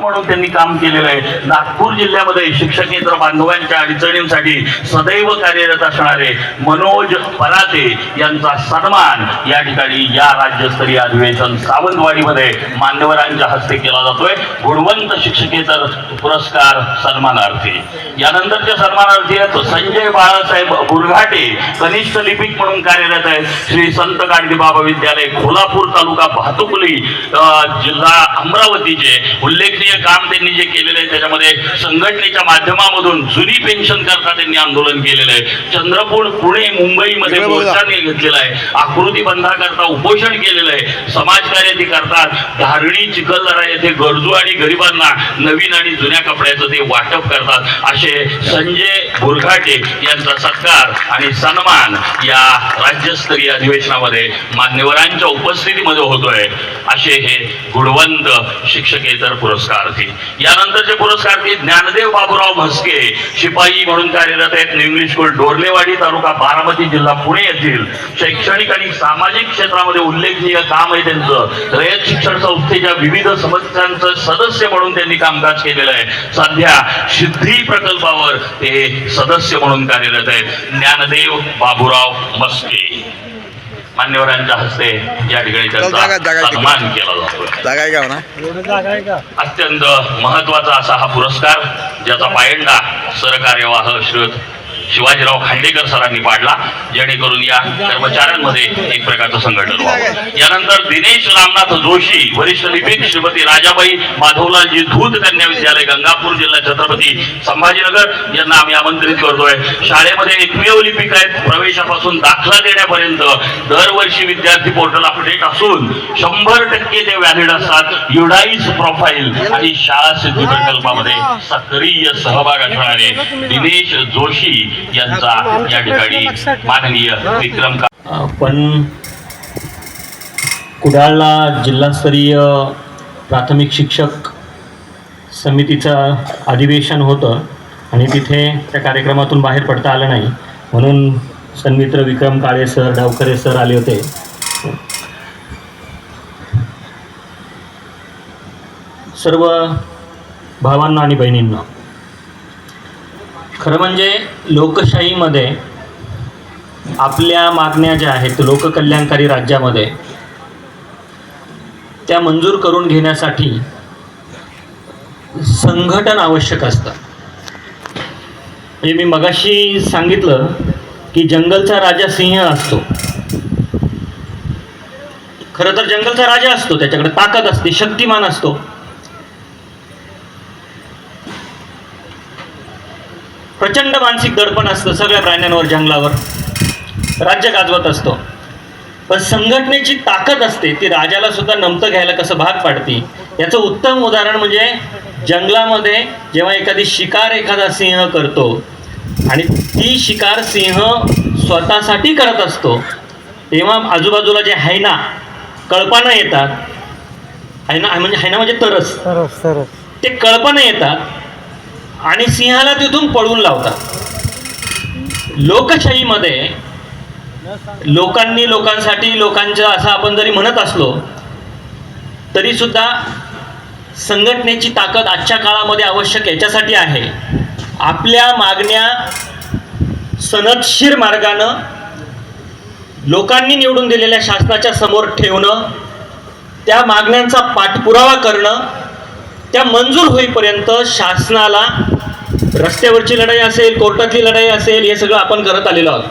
म्हणून त्यांनी काम केलेलं आहे. नागपूर जिल्ह्यामध्ये शिक्षकेतर बांधवांच्या अडचणींसाठी सदैव कार्यरत असणारे मनोज पराते यांचा सन्मान या ठिकाणी या राज्यस्तरीय अधिवेशन सावंतवाडीमध्ये मान्यवरांच्या हस्ते केला जातोय. गुणवंत शिक्षकेतर पुरस्कार सन्मानार्थी. यानंतरच्या सन्मानार्थी आहेत संजय बाळासाहेब बुरघाटे कनिष्ठ लिपिक म्हणून कार्यरत आहेत. श्री संत गांधी बाबा विद्यालय कोल्हापूर तालुका भातुकली जिल्हा अमरावतीचे उल्लेख उल्लेखनीय काम त्यांनी जे केलेलं आहे त्याच्यामध्ये संघटनेच्या माध्यमामधून जुनी पेन्शन करता त्यांनी आंदोलन केलेलं आहे. चंद्रपूर पुणे मुंबईमध्ये. मोर्चा घेतलेला आहे. आकृती बंधाकरता उपोषण केलेलं आहे. समाजकार्य ते करतात. धारणी चिखलदरा येथे गरजू आणि गरिबांना नवीन आणि जुन्या कपड्याचं ते वाटप करतात. असे संजय बुरघाटे यांचा सत्कार आणि सन्मान या राज्यस्तरीय अधिवेशनामध्ये मान्यवरांच्या उपस्थितीमध्ये होतोय. असे हे गुणवंत शिक्षकेतर पुरस्कार्थी यानंतरचे पुरस्कार्थी ज्ञानदेव बाबूराव म्हस्के शिपाई म्हणून कार्यरत आहेत. New English school Dorlewadi taluka Baramati जिल्हा पुणे येथील शैक्षणिक आणि सामाजिक क्षेत्रामध्ये उल्लेखनीय काम आहे त्यांचं. रयत शिक्षण संस्थेच्या विविध समस्यांचं सदस्य म्हणून त्यांनी कामकाज केलेलं आहे. सध्या सिद्धी प्रकल्पावर ते सदस्य म्हणून कार्यरत आहेत. ज्ञानदेव बाबूराव मस्के मान्यवरांच्या हस्ते या ठिकाणी त्यांचा. सन्मान केला म्हणा अत्यंत महत्त्वाचा असा हा पुरस्कार ज्याचा पायंडा सरकार्यवाह श्रीयुत शिवाजीराव खांडेकर सरांनी पाडला. जेणेकरून या कर्मचाऱ्यांमध्ये एक प्रकारचं संघटन व्हावं. यानंतर दिनेश रामनाथ जोशी वरिष्ठ लिपिक श्रीमती राजाबाई माधवलालजी धूत कन्या विद्यालय गंगापूर जिल्हा छत्रपती संभाजीनगर. यांना आम्ही आमंत्रित करतोय. शाळेमध्ये एकमेव लिपिक आहेत. प्रवेशापासून दाखला देण्यापर्यंत दरवर्षी विद्यार्थी पोर्टल अपडेट असून शंभर टक्के ते व्हॅलिड असतात. युडाईज प्रोफाईल आणि शाळा सिद्धी प्रकल्पामध्ये सक्रिय सहभाग असणारे दिनेश जोशी यांचा या ठिकाणी माननीय विक्रम का पण कुडाळला जिल्हास्तरीय प्राथमिक शिक्षक समितीचं अधिवेशन होतं आणि तिथे त्या कार्यक्रमातून बाहेर पडता आलं नाही. म्हणून सन्मित्र विक्रम काळे सर डावकरे सर आले होते. सर्व भावांना आणि बहिणींना खरं म्हणजे लोकशाहीमध्ये आपल्या मागण्या ज्या आहेत लोककल्याणकारी राज्यामध्ये त्या मंजूर करून घेण्यासाठी संघटन आवश्यक असतं. म्हणजे मी मगाशी सांगितलं की जंगलचा राजा सिंह असतो. खरं तर जंगलचा राजा असतो त्याच्याकडे ताकद असते शक्तिमान असतो. प्रचंड मानसिक दडपण असतं सगळ्या प्राण्यांवर जंगलावर. राज्य गाजवत असतो. पण संघटनेची ताकद असते ती राजाला सुद्धा नमतं घ्यायला कसं भाग पाडते? याचं उत्तम उदाहरण म्हणजे जंगलामध्ये जेव्हा एखादी शिकार एखादा सिंह करतो आणि ती शिकार सिंह स्वतःसाठी करत असतो तेव्हा आजूबाजूला जे हैना कळपानं येतात. हैना म्हणजे हैना म्हणजे तरस. सरस सरस ते कळपानं येतात. आणि सिंहाला तिथून पळून लावतात. लोकशाहीमध्ये लोकांनी लोकांसाठी लोकांचं असं आपण जरी म्हणत असलो तरी सुद्धा संघटनेची ताकद आजच्या काळामध्ये आवश्यक याच्यासाठी आहे. आपल्या मागण्या सनदशीर मार्गानं लोकांनी निवडून दिलेल्या शासनाच्या समोर ठेवणं त्या मागण्यांचा पाठपुरावा करणं त्या मंजूर होईपर्यंत शासनाला रस्त्यावरची लढाई असेल कोर्टातली लढाई असेल हे सगळं आपण करत आलेलो आहोत.